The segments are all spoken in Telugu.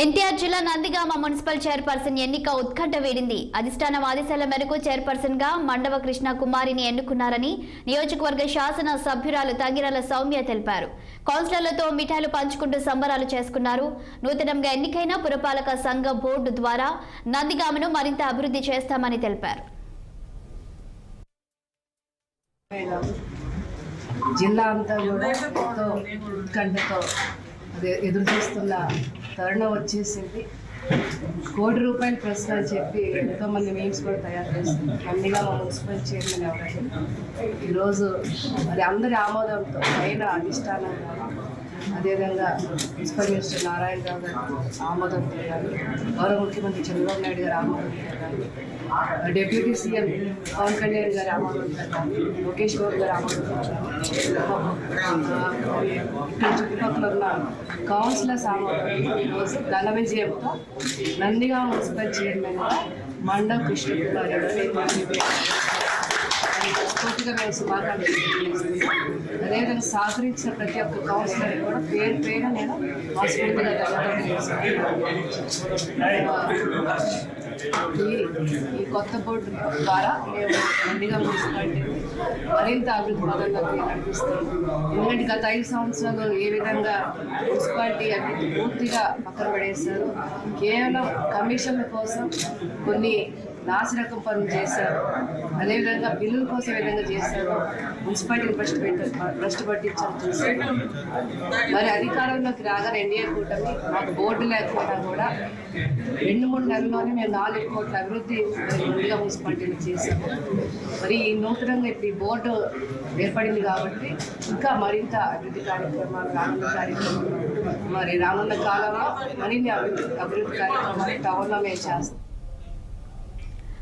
ఎన్టీఆర్ జిల్లా నందిగామ మున్సిపల్ చైర్పర్సన్ ఎన్నిక ఉత్కంఠ వేడింది. అధిష్టానం ఆదేశాల మేరకు చైర్పర్సన్గా మండవ కృష్ణ కుమారిని ఎన్నుకున్నారని నియోజకవర్గ శాసన సభ్యురాలు తంగిరాల సౌమ్య తెలిపారు. కౌన్సిలర్లతో మిఠాయిలు పంచుకుంటూ సంబరాలు చేసుకున్నారు. నూతనంగా ఎన్నికైన పురపాలక సంఘ బోర్డు ద్వారా నందిగామను మరింత అభివృద్ధి చేస్తామని తెలిపారు. జిల్లా అంతా కూడా ఎంతో ఉత్కంఠతో ఎదురు చూస్తున్న తరుణం వచ్చేసింది. కోటి రూపాయలు ప్రశ్న అని చెప్పి ఎంతో మంది మీమ్స్ కూడా తయారు చేస్తుంది అన్నిగా మా మున్సిపల్ చైర్మన్ ఎవరైనా ఈరోజు మరి అందరి ఆమోదంతో పైన అధిష్టానం అదేవిధంగా ప్రిన్సిపల్ మినిస్టర్ నారాయణ రావు గారు ఆమోదం కానీ గౌరవ ముఖ్యమంత్రి చంద్రబాబు నాయుడు గారు ఆమోదం కానీ డిప్యూటీ సీఎం పవన్ కళ్యాణ్ గారు ఆమోదం కానీ లోకేష్ గౌడ్ గారు ఆమోదం కానీ ఇక్కడ చుట్టుపక్కల ఉన్న కౌన్సిలర్స్ ఆమోదం ఈరోజు ఘన విజయంతో నందిగా మున్సిపల్ చైర్మన్గా మండవ కృష్ణ కుమార్ పూర్తిగా మేము శుభాకాంక్షలు. తెలియజేస్తున్నాం అదేవిధంగా సహకరించిన ప్రతి ఒక్క కౌన్సిలర్ కూడా పేరు పేరు నేను మనస్ఫూర్తిగా ధన్యవాదాలు ఈ ఈ కొత్త బోర్డు ద్వారా మేము నందిగా మున్సిపాలిటీని మరింత అభివృద్ధి పదంలోకి నడిపిస్తాం ఎందుకంటే గత ఐదు సంవత్సరాలు ఏ విధంగా మున్సిపాలిటీ అభివృద్ధి పూర్తిగా పక్కన పడేశారు. కేవలం కమిషన్ల కోసం కొన్ని నాసిరకం పనులు చేశారు. అదేవిధంగా బిల్లుల కోసం ఏ విధంగా చేశారు మున్సిపాలిటీని భ్రష్టు పెట్టారు భ్రష్టు పట్టించారు చూశారు మరి అధికారంలోకి రాగానే ఎన్డీఏ కూటమి మాకు బోర్డు లేకపోయినా కూడా రెండు మూడు నెలల్లోనే మేము నాలుగు కోట్ల అభివృద్ధి ముందుగా మున్సిపాలిటీని చేశాము మరి ఈ నూతనంగా ఇప్పుడు ఈ బోర్డు ఏర్పడింది కాబట్టి ఇంకా మరింత అభివృద్ధి కార్యక్రమాలు రానున్న కార్యక్రమాలు మరి రానున్న కాలంలో మరిన్ని అభివృద్ధి అభివృద్ధి కార్యక్రమాలు టౌన్లో మేము చేస్తాం.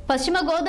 పశ్చిమ గోదావరి